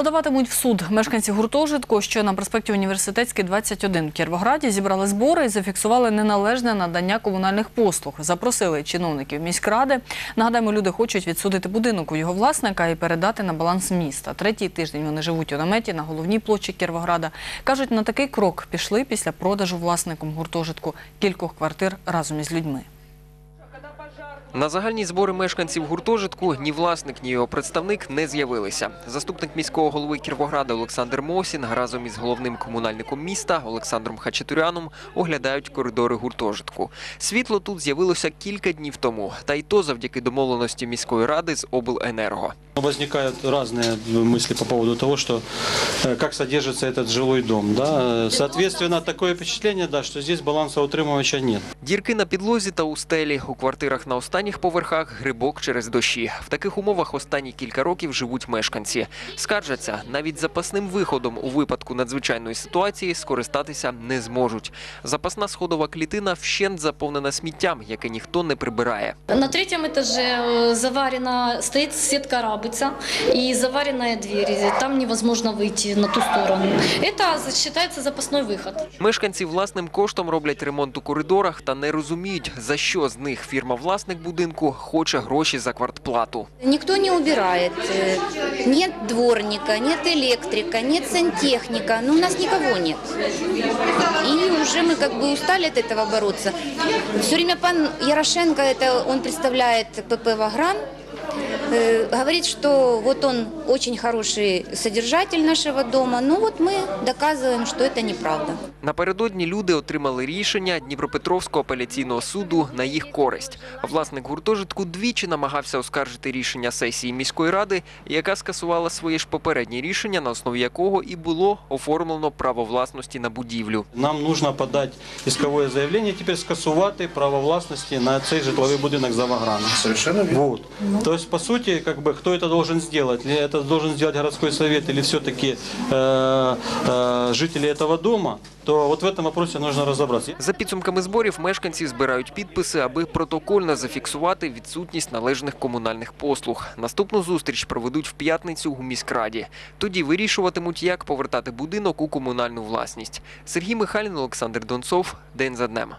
Подаватимуть в суд мешканці гуртожитку, що на проспекті Університетський 21 в Кіровограді зібрали збори і зафіксували неналежне надання комунальних послуг. Запросили чиновників міськради. Нагадаємо, люди хочуть відсудити будинок у його власника і передати на баланс міста. Третій тиждень вони живуть у наметі на головній площі Кіровограда. Кажуть, на такий крок пішли після продажу власником гуртожитку кількох квартир разом із людьми. На загальні збори мешканців гуртожитку ні власник, ні його представник не з'явилися. Заступник міського голови Кіровограда Олександр Мосін разом із головним комунальником міста Олександром Хачатуряном оглядають коридори гуртожитку. Світло тут з'явилося кілька днів тому, та й то завдяки домовленості міської ради з обленерго. Возникают разные мысли по поводу того, что э, как содержится этот жилой дом. Да? Э, Соответственно, такое впечатление, да, что здесь балансоутримувача нет. Дірки на підлозі та у стелі у квартирах на останніх поверхах грибок через дощі. В таких умовах останні кілька років живуть мешканці. Скаржаться, навіть запасним виходом у випадку надзвичайної ситуації скористатися не зможуть. Запасна сходова клітина вщент заповнена сміттям, яке ніхто не прибирає. На третьем этаже э, заварена, стоит сетка рабица и заваренная дверь. Там невозможно выйти на ту сторону. Это считается запасной выход. Мешканці власним коштом роблять ремонт у коридорах та не розуміють, за що з них фірма-власник будинку хоче гроші за квартплату. Никто не убирает, э, нет дворника, нет электрика, нет сантехника, ну у нас никого нет. И уже мы как бы устали от этого бороться. Все время пан Ярошенко, это он представляет ПП «Ваграм», э, говорит, что вот он очень хороший содержатель нашего дома, ну вот мы доказываем, что это неправда. Напередодні люди отримали рішення Дніпропетровського апеляційного суду на їх користь. Власник гуртожитку двічі намагався оскаржити рішення сесії міської ради, яка скасувала своє ж попереднє рішення, на основі якого і було оформлено право власності на будівлю. Нам нужно подать исковое заявление, теперь скасувати право власности на цей житловий будинок за Ваграном. Совершенно верно. Вот. То есть, по сути, как бы, кто это должен сделать? Или это должен сделать городской совет, или все-таки э, э, жители этого дома? То вот в этом вопросе нужно разобраться. За підсумками зборів мешканці збирають підписи, аби протокольно зафіксувати відсутність належних комунальних послуг. Наступну зустріч проведуть в п'ятницю у міськраді. Тоді вирішуватимуть, як повертати будинок у комунальну власність. Сергій Михайлін, Олександр Донцов. День за днем.